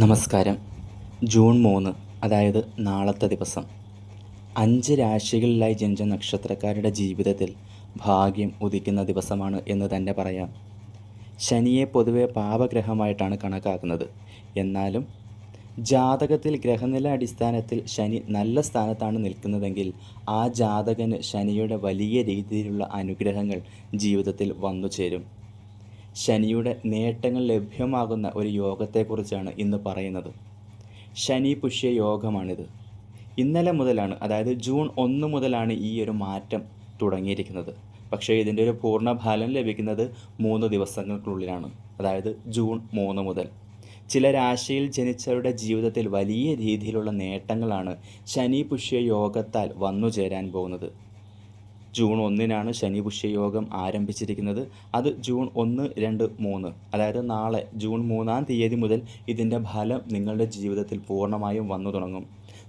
നമസ്കാരം. ജൂൺ മൂന്ന് അതായത് നാളത്തെ ദിവസം. അഞ്ച് രാശികളിലായി ജനിച്ച നക്ഷത്രക്കാരുടെ ജീവിതത്തിൽ ഭാഗ്യം ഉദിക്കുന്ന ദിവസമാണ് എന്ന് തന്നെ പറയാം. ശനിയെ പൊതുവെ പാപഗ്രഹമായിട്ടാണ് കണക്കാക്കുന്നത്. എന്നാലും ജാതകത്തിൽ ഗ്രഹനില അടിസ്ഥാനത്തിൽ ശനി നല്ല സ്ഥാനത്താണ് നിൽക്കുന്നതെങ്കിൽ ആ ജാതകന് ശനിയുടെ വലിയ രീതിയിലുള്ള അനുഗ്രഹങ്ങൾ ജീവിതത്തിൽ വന്നു ചേരും ശനിയുടെ നേട്ടങ്ങൾ ലഭ്യമാകുന്ന ഒരു യോഗത്തെക്കുറിച്ചാണ് ഇന്ന് പറയുന്നത്. ശനി പുഷ്യ യോഗമാണിത്. ഇന്നലെ മുതലാണ് അതായത് ജൂൺ ഒന്ന് മുതലാണ് ഈ ഒരു മാറ്റം തുടങ്ങിയിരിക്കുന്നത്. പക്ഷേ ഇതിന്റെ ഒരു പൂർണ ഫലം ലഭിക്കുന്നത് മൂന്ന് ദിവസങ്ങൾക്കുള്ളിലാണ് അതായത് ജൂൺ മൂന്ന് മുതൽ. ചില രാശിയിൽ ജനിച്ചവരുടെ ജീവിതത്തിൽ വലിയ രീതിയിലുള്ള നേട്ടങ്ങളാണ് ശനി പുഷ്യ യോഗത്താൽ വന്നു ചേരാൻ പോകുന്നത്. ജൂൺ ഒന്നിനാണ് ശനി പുഷ്യയോഗം ആരംഭിച്ചിരിക്കുന്നത്. അത് ജൂൺ ഒന്ന് രണ്ട് മൂന്ന്. അതായത് നാളെ ജൂൺ മൂന്നാം തീയതി മുതൽ ഇതിന്റെ ഫലം നിങ്ങളുടെ ജീവിതത്തിൽ പൂർണമായും വന്നു തുടങ്ങും.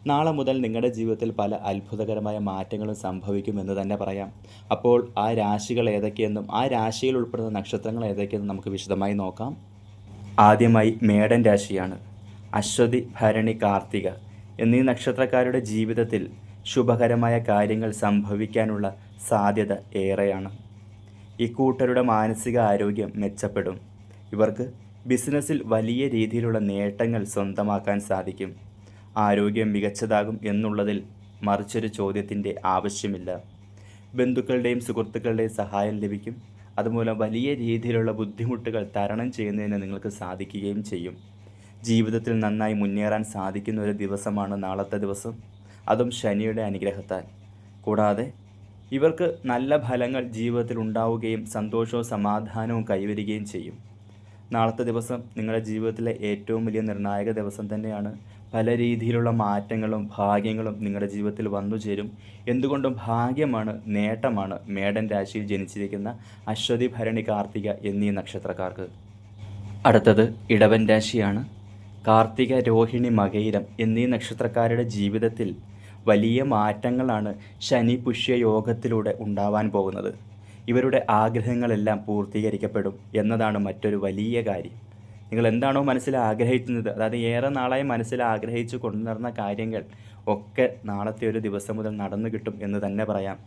നാളെ മുതൽ നിങ്ങളുടെ ജീവിതത്തിൽ പല അത്ഭുതകരമായ മാറ്റങ്ങളും സംഭവിക്കുമെന്ന് തന്നെ പറയാം. അപ്പോൾ ആ രാശികൾ ഏതൊക്കെയെന്നും ആ രാശിയിൽ ഉൾപ്പെടുന്ന നക്ഷത്രങ്ങൾ ഏതൊക്കെയെന്നും നമുക്ക് വിശദമായി നോക്കാം. ആദ്യമായി മേടൻ രാശിയാണ്. അശ്വതി ഭരണി കാർത്തിക എന്നീ നക്ഷത്രക്കാരുടെ ജീവിതത്തിൽ ശുഭകരമായ കാര്യങ്ങൾ സംഭവിക്കാനുള്ള സാധ്യത ഏറെയാണ്. ഇക്കൂട്ടരുടെ മാനസിക ആരോഗ്യം മെച്ചപ്പെടും. ഇവർക്ക് ബിസിനസ്സിൽ വലിയ രീതിയിലുള്ള നേട്ടങ്ങൾ സ്വന്തമാക്കാൻ സാധിക്കും. ആരോഗ്യം മികച്ചതാകും എന്നുള്ളതിൽ മറിച്ചൊരു ചോദ്യത്തിന്റെ ആവശ്യമില്ല. ബന്ധുക്കളുടെയും സുഹൃത്തുക്കളുടെയും സഹായം ലഭിക്കും. അതുമൂലം വലിയ രീതിയിലുള്ള ബുദ്ധിമുട്ടുകൾ തരണം ചെയ്യുന്നതിന് നിങ്ങൾക്ക് സാധിക്കുകയും ചെയ്യും. ജീവിതത്തിൽ നന്നായി മുന്നേറാൻ സാധിക്കുന്ന ഒരു ദിവസമാണ് നാളത്തെ ദിവസം. അതും ശനിയുടെ അനുഗ്രഹത്താൽ. കൂടാതെ ഇവർക്ക് നല്ല ഫലങ്ങൾ ജീവിതത്തിൽ ഉണ്ടാവുകയും സന്തോഷവും സമാധാനവും കൈവരികയും ചെയ്യും. നാളത്തെ ദിവസം നിങ്ങളുടെ ജീവിതത്തിലെ ഏറ്റവും വലിയ നിർണായക ദിവസം തന്നെയാണ്. പല രീതിയിലുള്ള മാറ്റങ്ങളും ഭാഗ്യങ്ങളും നിങ്ങളുടെ ജീവിതത്തിൽ വന്നു ചേരും. എന്തുകൊണ്ടും ഭാഗ്യമാണ് നേട്ടമാണ് മേടൻ രാശിയിൽ ജനിച്ചിരിക്കുന്ന അശ്വതി ഭരണി കാർത്തിക എന്നീ നക്ഷത്രക്കാർക്ക്. അടുത്തത് ഇടവൻ രാശിയാണ്. കാർത്തിക രോഹിണി മകയിരം എന്നീ നക്ഷത്രക്കാരുടെ ജീവിതത്തിൽ വലിയ മാറ്റങ്ങളാണ് ശനി പുഷ്യ യോഗത്തിലൂടെ ഉണ്ടാവാൻ പോകുന്നത്. ഇവരുടെ ആഗ്രഹങ്ങളെല്ലാം പൂർത്തീകരിക്കപ്പെടും എന്നതാണ് മറ്റൊരു വലിയ കാര്യം. നിങ്ങൾ എന്താണോ മനസ്സിൽ ആഗ്രഹിക്കുന്നത് അതായത് ഏറെ നാളായി മനസ്സിൽ ആഗ്രഹിച്ചു കൊണ്ടുനടന്ന കാര്യങ്ങൾ ഒക്കെ നാളത്തെ ഒരു ദിവസം മുതൽ നടന്നു കിട്ടും എന്ന് തന്നെ പറയാം.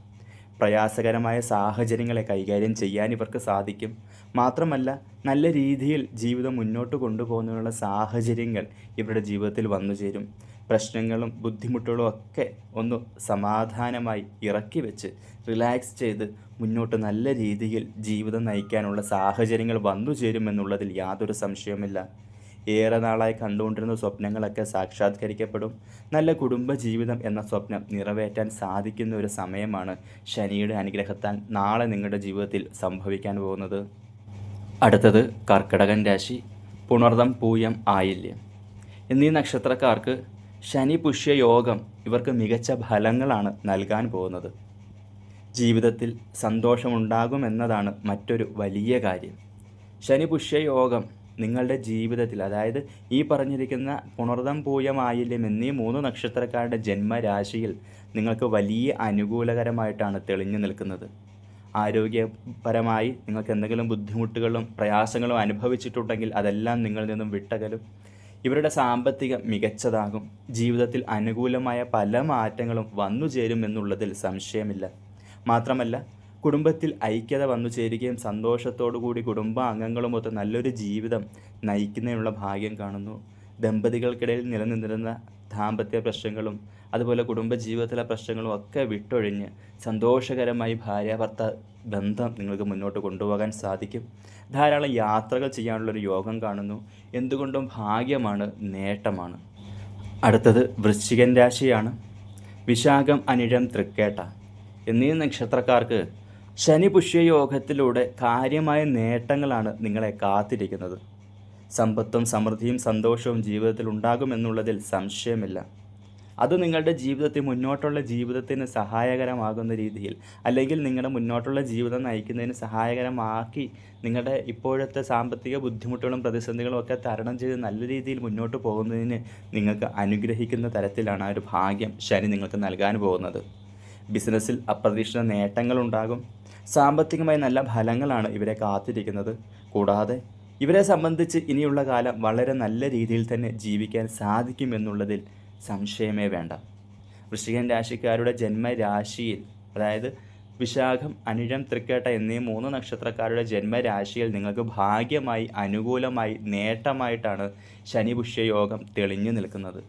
പ്രയാസകരമായ സാഹചര്യങ്ങളെ കൈകാര്യം ചെയ്യാൻ ഇവർക്ക് സാധിക്കും. മാത്രമല്ല നല്ല രീതിയിൽ ജീവിതം മുന്നോട്ട് കൊണ്ടുപോകുന്നതിനുള്ള സാഹചര്യങ്ങൾ ഇവരുടെ ജീവിതത്തിൽ വന്നു ചേരും പ്രശ്നങ്ങളും ബുദ്ധിമുട്ടുകളും ഒക്കെ ഒന്ന് സമാധാനമായി ഇറക്കി വെച്ച് റിലാക്സ് ചെയ്ത് മുന്നോട്ട് നല്ല രീതിയിൽ ജീവിതം നയിക്കാനുള്ള സാഹചര്യങ്ങൾ വന്നു ചേരുമെന്നുള്ളതിൽ യാതൊരു സംശയവുമില്ല. ഏറെ നാളായി കണ്ടുകൊണ്ടിരുന്ന സ്വപ്നങ്ങളൊക്കെ സാക്ഷാത്കരിക്കപ്പെടും. നല്ല കുടുംബജീവിതം എന്ന സ്വപ്നം നിറവേറ്റാൻ സാധിക്കുന്ന ഒരു സമയമാണ് ശനിയുടെ അനുഗ്രഹത്താൽ നാളെ നിങ്ങളുടെ ജീവിതത്തിൽ സംഭവിക്കാൻ പോകുന്നത്. അടുത്തത് കർക്കിടകൻ രാശി. പുണർദം പൂയം ആയില്യം. എന്നീ നക്ഷത്രക്കാർക്ക് ശനി പുഷ്യ യോഗം ഇവർക്ക് മികച്ച ഫലങ്ങളാണ് നൽകാൻ പോകുന്നത്. ജീവിതത്തിൽ സന്തോഷമുണ്ടാകുമെന്നതാണ് മറ്റൊരു വലിയ കാര്യം. ശനി പുഷ്യ യോഗം നിങ്ങളുടെ ജീവിതത്തിൽ അതായത് ഈ പറഞ്ഞിരിക്കുന്ന പുണർദം പൂയമായില്യം എന്നീ മൂന്ന് നക്ഷത്രക്കാരുടെ ജന്മരാശിയിൽ നിങ്ങൾക്ക് വലിയ അനുകൂലകരമായിട്ടാണ് തെളിഞ്ഞു നിൽക്കുന്നത്. ആരോഗ്യപരമായി നിങ്ങൾക്ക് എന്തെങ്കിലും ബുദ്ധിമുട്ടുകളും പ്രയാസങ്ങളും അനുഭവിച്ചിട്ടുണ്ടെങ്കിൽ അതെല്ലാം നിങ്ങളിൽ നിന്നും വിട്ടകലും. ഇവരുടെ സാമ്പത്തികം മികച്ചതാകും. ജീവിതത്തിൽ അനുകൂലമായ പല മാറ്റങ്ങളും വന്നു ചേരുമെന്നുള്ളതിൽ സംശയമില്ല. മാത്രമല്ല കുടുംബത്തിൽ ഐക്യത വന്നു ചേരുകയും സന്തോഷത്തോടുകൂടി കുടുംബാംഗങ്ങളുമൊത്ത് നല്ലൊരു ജീവിതം നയിക്കുന്നതിനുള്ള ഭാഗ്യം കാണുന്നു. ദമ്പതികൾക്കിടയിൽ നിലനിന്നിരുന്ന ദാമ്പത്യ പ്രശ്നങ്ങളും അതുപോലെ കുടുംബജീവിതത്തിലെ പ്രശ്നങ്ങളും ഒക്കെ വിട്ടൊഴിഞ്ഞ് സന്തോഷകരമായി ഭാര്യാഭർത്ത ബന്ധം നിങ്ങൾക്ക് മുന്നോട്ട് കൊണ്ടുപോകാൻ സാധിക്കും. ധാരാളം യാത്രകൾ ചെയ്യാനുള്ളൊരു യോഗം കാണുന്നു. എന്തുകൊണ്ടും ഭാഗ്യമാണ് നേട്ടമാണ്. അടുത്തത് വൃശ്ചികൻ രാശിയാണ്. വിശാഖം അനിഴം തൃക്കേട്ട എന്നീ നക്ഷത്രക്കാർക്ക് ശനി പുഷ്യയോഗത്തിലൂടെ കാര്യമായ നേട്ടങ്ങളാണ് നിങ്ങളെ കാത്തിരിക്കുന്നത്. സമ്പത്തും സമൃദ്ധിയും സന്തോഷവും ജീവിതത്തിൽ ഉണ്ടാകുമെന്നുള്ളതിൽ സംശയമില്ല. അത് നിങ്ങളുടെ ജീവിതത്തിൽ മുന്നോട്ടുള്ള ജീവിതത്തിന് സഹായകരമാകുന്ന രീതിയിൽ അല്ലെങ്കിൽ നിങ്ങളുടെ മുന്നോട്ടുള്ള ജീവിതം നയിക്കുന്നതിന് സഹായകരമാക്കി നിങ്ങളുടെ ഇപ്പോഴത്തെ സാമ്പത്തിക ബുദ്ധിമുട്ടുകളും പ്രതിസന്ധികളും ഒക്കെ തരണം ചെയ്ത് നല്ല രീതിയിൽ മുന്നോട്ട് പോകുന്നതിന് നിങ്ങൾക്ക് അനുഗ്രഹിക്കുന്ന തരത്തിലാണ് ആ ഒരു ഭാഗ്യം ശനി നിങ്ങൾക്ക് നൽകാൻ പോകുന്നത്. ബിസിനസ്സിൽ അപ്രതീക്ഷിത നേട്ടങ്ങളുണ്ടാകും സാമ്പത്തികമായി നല്ല ഫലങ്ങളാണ് ഇവരെ കാത്തിരിക്കുന്നത്. കൂടാതെ ഇവരെ സംബന്ധിച്ച് ഇനിയുള്ള കാലം വളരെ നല്ല രീതിയിൽ തന്നെ ജീവിക്കാൻ സാധിക്കുമെന്നുള്ളതിൽ സംശയമേ വേണ്ട. വൃശ്ചികൻ രാശിക്കാരുടെ ജന്മരാശിയിൽ അതായത് വിശാഖം അനിഴം തൃക്കേട്ട എന്നീ മൂന്ന് നക്ഷത്രക്കാരുടെ ജന്മരാശിയിൽ നിങ്ങൾക്ക് ഭാഗ്യമായി അനുകൂലമായി നേട്ടമായിട്ടാണ് ശനിപുഷ്യയോഗം തെളിഞ്ഞു നിൽക്കുന്നത്.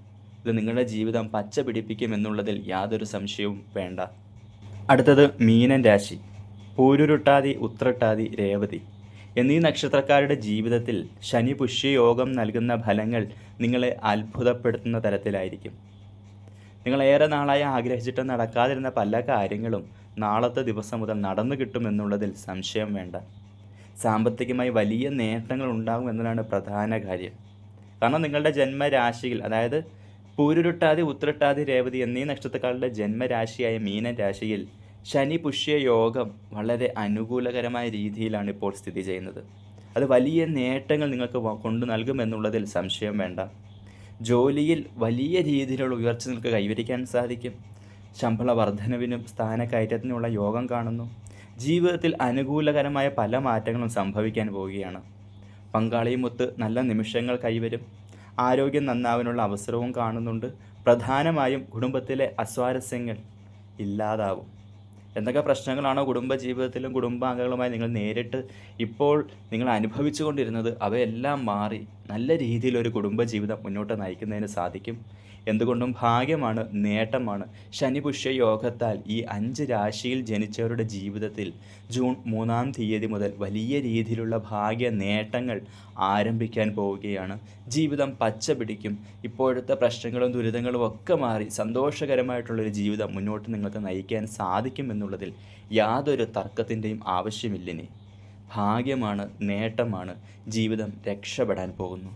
ഇത് നിങ്ങളുടെ ജീവിതം പച്ച പിടിപ്പിക്കുമെന്നുള്ളതിൽ യാതൊരു സംശയവും വേണ്ട. അടുത്തത് മീനൻ രാശി. പൂരുരുട്ടാതി ഉത്രട്ടാതി രേവതി. എന്നീ നക്ഷത്രക്കാരുടെ ജീവിതത്തിൽ ശനി പുഷ്യയോഗം നൽകുന്ന ഫലങ്ങൾ നിങ്ങളെ അത്ഭുതപ്പെടുത്തുന്ന തരത്തിലായിരിക്കും. നിങ്ങൾ ഏറെ നാളായി ആഗ്രഹിച്ചിട്ട് നടക്കാതിരുന്ന പല കാര്യങ്ങളും നാളത്തെ ദിവസം മുതൽ നടന്നു കിട്ടുമെന്നുള്ളതിൽ സംശയം വേണ്ട. സാമ്പത്തികമായി വലിയ നേട്ടങ്ങൾ ഉണ്ടാകും എന്നതാണ് പ്രധാന കാര്യം. കാരണം നിങ്ങളുടെ ജന്മരാശിയിൽ അതായത് പൂരുരുട്ടാതി ഉത്രട്ടാതി രേവതി എന്നീ നക്ഷത്രക്കാരുടെ ജന്മരാശിയായ മീനൻ രാശിയിൽ ശനി പുഷ്യ യോഗം വളരെ അനുകൂലകരമായ രീതിയിലാണ് ഇപ്പോൾ സ്ഥിതി ചെയ്യുന്നത്. അത് വലിയ നേട്ടങ്ങൾ നിങ്ങൾക്ക് കൊണ്ടു നൽകുമെന്നുള്ളതിൽ സംശയം വേണ്ട. ജോലിയിൽ വലിയ രീതിയിലുള്ള ഉയർച്ച നിങ്ങൾക്ക് കൈവരിക്കാൻ സാധിക്കും. ശമ്പള വർധനവിനും സ്ഥാനക്കയറ്റത്തിനുമുള്ള യോഗം കാണുന്നു. ജീവിതത്തിൽ അനുകൂലകരമായ പല മാറ്റങ്ങളും സംഭവിക്കാൻ പോവുകയാണ്. പങ്കാളിയുമൊത്ത് നല്ല നിമിഷങ്ങൾ കൈവരും. ആരോഗ്യം നന്നാവാനുള്ള അവസരവും കാണുന്നുണ്ട്. പ്രധാനമായും കുടുംബത്തിലെ അസ്വാരസ്യങ്ങൾ ഇല്ലാതാവും. എന്തൊക്കെ പ്രശ്നങ്ങളാണോ കുടുംബ ജീവിതത്തിലും കുടുംബാംഗങ്ങളുമായി നിങ്ങൾ നേരിട്ട് ഇപ്പോൾ നിങ്ങൾ അനുഭവിച്ചു കൊണ്ടിരുന്നത് അവയെല്ലാം മാറി നല്ല രീതിയിൽ ഒരു കുടുംബ ജീവിതം മുന്നോട്ട് നയിക്കുന്നതിന് സാധിക്കും. എന്തുകൊണ്ടും ഭാഗ്യമാണ് നേട്ടമാണ്. ശനിപുഷ്യ യോഗത്താൽ ഈ അഞ്ച് രാശിയിൽ ജനിച്ചവരുടെ ജീവിതത്തിൽ ജൂൺ മൂന്നാം തീയതി മുതൽ വലിയ രീതിയിലുള്ള ഭാഗ്യ നേട്ടങ്ങൾ ആരംഭിക്കാൻ പോവുകയാണ്. ജീവിതം പച്ച പിടിക്കും. ഇപ്പോഴത്തെ പ്രശ്നങ്ങളും ദുരിതങ്ങളും ഒക്കെ മാറി സന്തോഷകരമായിട്ടുള്ളൊരു ജീവിതം മുന്നോട്ട് നിങ്ങൾക്ക് നയിക്കാൻ സാധിക്കും എന്നുള്ളതിൽ യാതൊരു തർക്കത്തിന്റെയും ആവശ്യമില്ലിനി. ഭാഗ്യമാണ് നേട്ടമാണ് ജീവിതം രക്ഷപ്പെടാൻ പോകുന്നു.